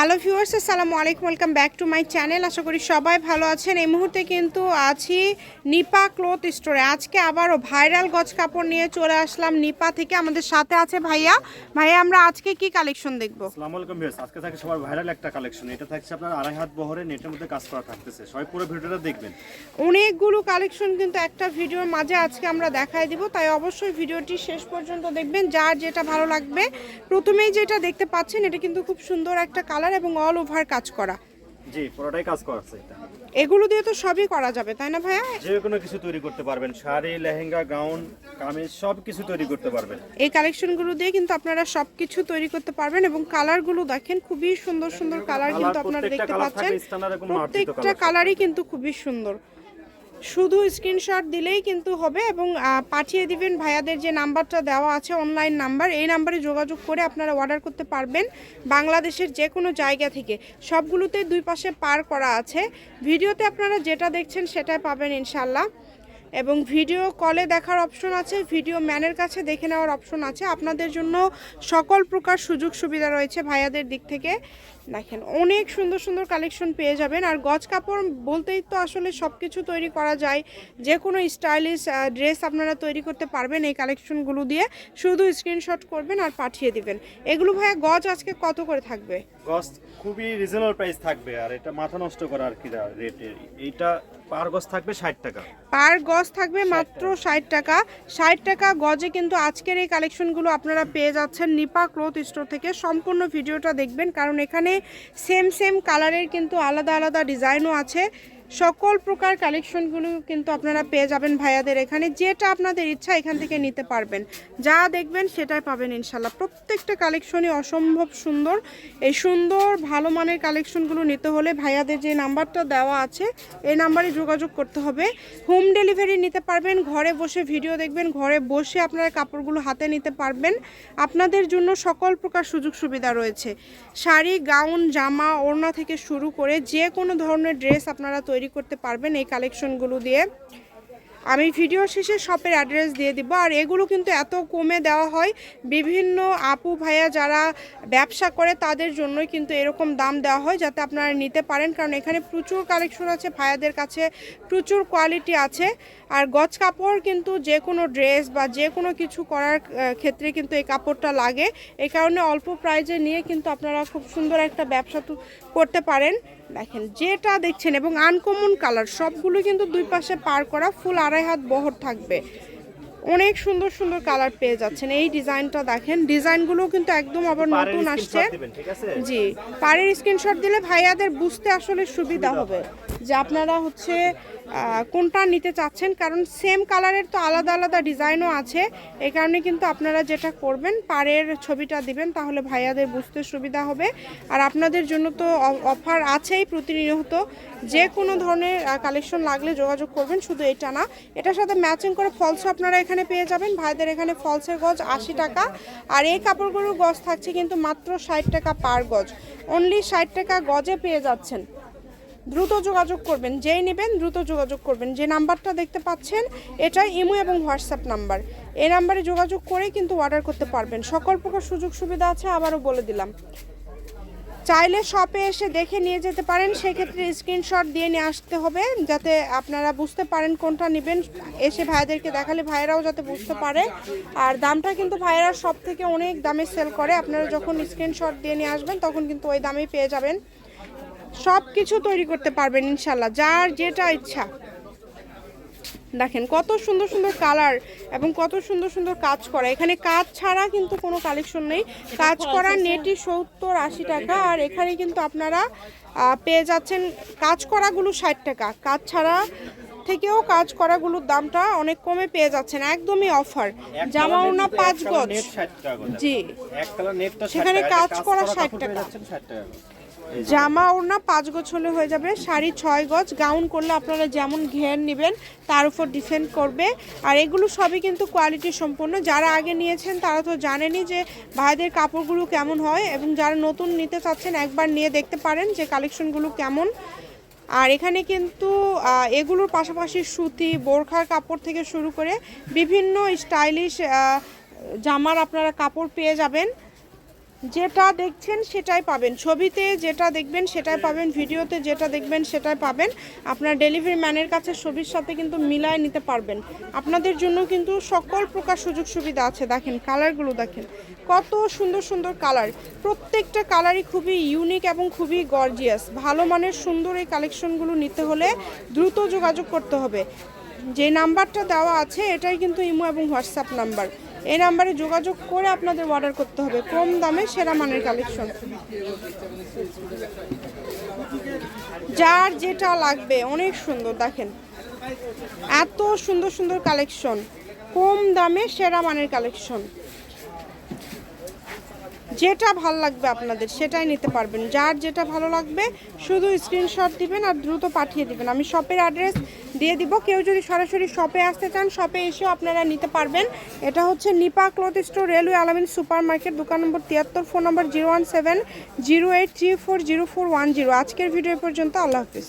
Hello viewers আসসালামু আলাইকুম welcome back to my channel. আশা করি সবাই ভালো আছেন। এই মুহূর্তে কিন্তু আছি নিপা ক্লথ স্টোরে। আজকে আবারও ভাইরাল গজ কাপড় নিয়ে চলে আসলাম নিপা থেকে। আমাদের সাথে আছে ভাইয়া। ভাইয়া আমরা আজকে কি কালেকশন দেখব? আসসালামু আলাইকুম ভিউয়ার্স আজকে থাকে সবার ভাইরাল একটা কালেকশন। এটা থাকছে আপনার আড়াই হাত বহরে নেটের মধ্যে কাজ করা থাকতেছে। সবাই পুরো ভিডিওটা দেখবেন। অনেকগুলো কালেকশন কিন্তু একটা ভিডিওর মাঝে আজকে আমরা দেখাই দিব। তাই অবশ্যই ভিডিওটি শেষ পর্যন্ত দেখবেন। যার যেটা ভালো লাগবে প্রথমেই যেটা দেখতে পাচ্ছেন এটা কিন্তু খুব সুন্দর একটা কালার এবং অল ওভার কাজ করা। জি পুরোটাই কাজ করা আছে এটা। এগুলো দিয়ে তো সবই করা যাবে তাই না ভাইয়া? যে কোনো কিছু তৈরি করতে পারবেন শাড়ি লেহেঙ্গা গাউন কামিজ সব কিছু তৈরি করতে পারবেন। এই কালেকশনগুলো দিয়ে কিন্তু আপনারা সবকিছু তৈরি করতে পারবেন এবং কালারগুলো দেখেন খুবই সুন্দর সুন্দর কালার কিন্তু আপনারা দেখতে পাচ্ছেন। প্রত্যেকটা কালারই কিন্তু খুবই সুন্দর। শুধু স্ক্রিনশট দিলেই কিন্তু হবে এবং পাঠিয়ে দিবেন ভাইয়াদের যে নাম্বারটা দেওয়া আছে অনলাইন নাম্বার এই নাম্বারে যোগাযোগ করে আপনারা অর্ডার করতে পারবেন বাংলাদেশের যে কোনো জায়গা থেকে। সবগুলোতে দুই পাশে পার করা আছে। ভিডিওতে আপনারা যেটা দেখছেন সেটাই পাবেন ইনশাল্লাহ এবং ভিডিও কলে দেখার অপশন আছে ভিডিও ম্যানের কাছে দেখে নেওয়ার অপশন আছে। আপনাদের জন্য সকল প্রকার সুযোগ সুবিধা রয়েছে ভাইয়াদের দিক থেকে। দেখেন অনেক সুন্দর সুন্দর কালেকশন পেয়ে যাবেন। আর গজ কাপড় বলতেই তো আসলে সব কিছু তৈরি করা যায়। যে কোনো স্টাইলিশ ড্রেস আপনারা তৈরি করতে পারবেন এই কালেকশনগুলো দিয়ে। শুধু স্ক্রিনশট করবেন আর পাঠিয়ে দিবেন। এগুলো ভাইয়া গজ আজকে কত করে থাকবে? গজ খুবই রিজনেবল প্রাইস থাকবে। আর এটা মাথা নষ্ট করা আর কি রেটের এইটা পার গজ থাকবে ষাট টাকা। পার গজ থাকবে মাত্র ষাট টাকা। ষাট টাকা গজে কিন্তু আজকের এই কালেকশনগুলো আপনারা পেয়ে যাচ্ছেন নিপা ক্লথ স্টোর থেকে। সম্পূর্ণ ভিডিওটা দেখবেন কারণ এখানে সেম সেম কালারের কিন্তু আলাদা আলাদা ডিজাইনও আছে। সকল প্রকার কালেকশনগুলো কিন্তু আপনারা পেয়ে যাবেন ভাইয়াদের এখানে। যেটা আপনাদের ইচ্ছা এখান থেকে নিতে পারবেন। যা দেখবেন সেটাই পাবেন ইনশাল্লাহ। প্রত্যেকটা কালেকশনই অসম্ভব সুন্দর। এই সুন্দর, ভালো মানের কালেকশনগুলো নিতে হলে ভাইয়াদের যে নাম্বারটা দেওয়া আছে, এই নাম্বারে যোগাযোগ করতে হবে। হোম ডেলিভারি নিতে পারবেন, ঘরে বসে ভিডিও দেখবেন, ঘরে বসে আপনারা কাপড়গুলো হাতে নিতে পারবেন। আপনাদের জন্য সকল প্রকার সুযোগ সুবিধা রয়েছে। শাড়ি, গাউন, জামা, ওড়না থেকে শুরু করে যে কোনো ধরনের ড্রেস আপনারা তৈরি করতে পারবেন এই কালেকশনগুলো দিয়ে। আমি ভিডিও শেষে শপের অ্যাড্রেস দিয়ে দিব। আর এগুলো কিন্তু এত কমে দেওয়া হয়, বিভিন্ন আপু ভাইয়া যারা ব্যবসা করে তাদের জন্যই কিন্তু এরকম দাম দেওয়া হয় যাতে আপনারা নিতে পারেন। কারণ এখানে প্রচুর কালেকশন আছে, ভাইয়াদের কাছে প্রচুর কোয়ালিটি আছে। আর গজ কাপড় কিন্তু যে কোনো ড্রেস বা যে কোনো কিছু করার ক্ষেত্রে কিন্তু এই কাপড়টা লাগে। এই কারণে অল্প প্রাইজে নিয়ে কিন্তু আপনারা খুব সুন্দর একটা ব্যবসা করতে পারেন। দেখেন, যেটা দেখছেন এবং আনকমন কালার, সবগুলো কিন্তু দুই পাশে পার করা, ফুল আড়াই হাত বহর থাকবে। অনেক সুন্দর সুন্দর কালার পেয়ে যাচ্ছেন। এই ডিজাইনটা দেখেন। ডিজাইনগুলো কিন্তু একদম আবার নতুন আসছে। জি। পাড়ের স্ক্রিনশট দিলে ভাইয়াদের বুঝতে আসলে সুবিধা হবে যে আপনারা হচ্ছে কোনটা নিতে চাচ্ছেন। কারণ সেম কালারের তো আলাদা আলাদা ডিজাইনও আছে। এই কারণে কিন্তু আপনারা যেটা করবেন পাড়ের ছবিটা দিবেন তাহলে ভাইয়াদের বুঝতে সুবিধা হবে। আর আপনাদের জন্য তো অফার আছেই প্রতিনিয়ত। যে কোনো ধরনের কালেকশন লাগলে যোগাযোগ করবেন শুধু এটা না। এটার সাথে ম্যাচিং করে ফলসও আপনারা এখানে পেয়ে যাবেন। ভাইদের এখানে ফলসের গজ আশি টাকা। আর এই কাপড়গুলোর গজ থাকছে কিন্তু মাত্র ষাট টাকা পার গজ। অনলি ষাট টাকা গজে পেয়ে যাচ্ছেন। দ্রুত যোগাযোগ করবেন, যেই নেবেন দ্রুত যোগাযোগ করবেন। যে নাম্বারটা দেখতে পাচ্ছেন, এটাই ইমো এবং হোয়াটসঅ্যাপ নাম্বার। এই নাম্বারে যোগাযোগ করে কিন্তু অর্ডার করতে পারবেন। সকল প্রকার সুযোগ সুবিধা আছে, আবারও বলে দিলাম। চাইলে শপে এসে দেখে নিয়ে যেতে পারেন। সেক্ষেত্রে স্ক্রিনশট দিয়ে নিয়ে আসতে হবে যাতে আপনারা বুঝতে পারেন কোনটা নেবেন। এসে ভাইদেরকে দেখালে ভাইয়েরাও যাতে বুঝতে পারে। আর দামটা কিন্তু ভাইয়েরা সব থেকে অনেক দামে সেল করে। আপনারা যখন স্ক্রিনশট দিয়ে নিয়ে আসবেন, তখন কিন্তু ওই দামেই পেয়ে যাবেন। সব কিছু তৈরি করতে পারবেন ইনশাল্লাহ যার যেটা ইচ্ছা। দেখেন কত সুন্দর সুন্দর কালার এবং কত সুন্দর সুন্দর কাজ করা। এখানে কাজ ছাড়া কিন্তু কোনো কালেকশন নেই। কাজ করা নেটি সত্তর আশি টাকা আর এখানে কিন্তু আপনারা পেয়ে যাচ্ছেন কাজ করাগুলো ষাট টাকা। কাজ ছাড়া থেকেও কাজ করাগুলোর দামটা অনেক কমে পেয়ে যাচ্ছেন একদমই অফার। জামা ওনা পাঁচ গজ। জি। সেখানে কাজ করা ষাট টাকা। জামা ওড়না পাঁচ গজ হলে হয়ে যাবে। শাড়ি ছয় গজ, গাউন করলে আপনারা যেমন ঘের নেবেন, তার উপর ডিপেন্ড করবে। আর এগুলো সবই কিন্তু কোয়ালিটি সম্পন্ন। যারা আগে নিয়েছেন, তারা তো জানেনই যে ভাইদের কাপড়গুলো কেমন হয় এবং যারা নতুন নিতে চাচ্ছেন, একবার নিয়ে দেখতে পারেন যে কালেকশনগুলো কেমন। আর এখানে কিন্তু এগুলোর পাশাপাশি সুতি, বোরখার কাপড় থেকে শুরু করে বিভিন্ন স্টাইলিশ জামার আপনারা কাপড় পেয়ে যাবেন। যেটা দেখছেন সেটাই পাবেন। ছবিতে যেটা দেখবেন সেটাই পাবেন, ভিডিওতে যেটা দেখবেন সেটাই পাবেন। আপনার ডেলিভারি ম্যানের কাছে ছবির সাথে কিন্তু মিলায় নিতে পারবেন। আপনাদের জন্য কিন্তু সকল প্রকার সুযোগ সুবিধা আছে। দেখেন কালারগুলো দেখেন। কত সুন্দর সুন্দর কালার। প্রত্যেকটা কালারই খুবই ইউনিক এবং খুবই গর্জিয়াস ভালো মানের সুন্দর এই কালেকশনগুলো নিতে হলে দ্রুত যোগাযোগ করতে হবে। যে নাম্বারটা দেওয়া আছে এটাই কিন্তু ইমো এবং হোয়াটসঅ্যাপ নাম্বার এই নাম্বারে যোগাযোগ করে আপনাদের অর্ডার করতে হবে। কম দামে সেরা মানের কালেকশন যার যেটা লাগবে, অনেক সুন্দর, দেখেন। এত সুন্দর সুন্দর কালেকশন কম দামে সেরা মানের কালেকশন যেটা ভালো লাগবে আপনাদের, সেটাই নিতে পারবেন। যার যেটা ভালো লাগবে, শুধু স্ক্রিনশট দিবেন আর দ্রুত পাঠিয়ে দিবেন। আমি শপের অ্যাড্রেস দিয়ে দিব। কেউ যদি সরাসরি শপে আসতে চান শপে এসেও আপনারা নিতে পারবেন। এটা হচ্ছে Nipa cloth store, railway Alamin super market দোকান নম্বর তিয়াত্তর, phone number zero one seven, zero eight three four zero four one zero. আজকের ভিডিও পর্যন্ত, আল্লাহ হাফিজ।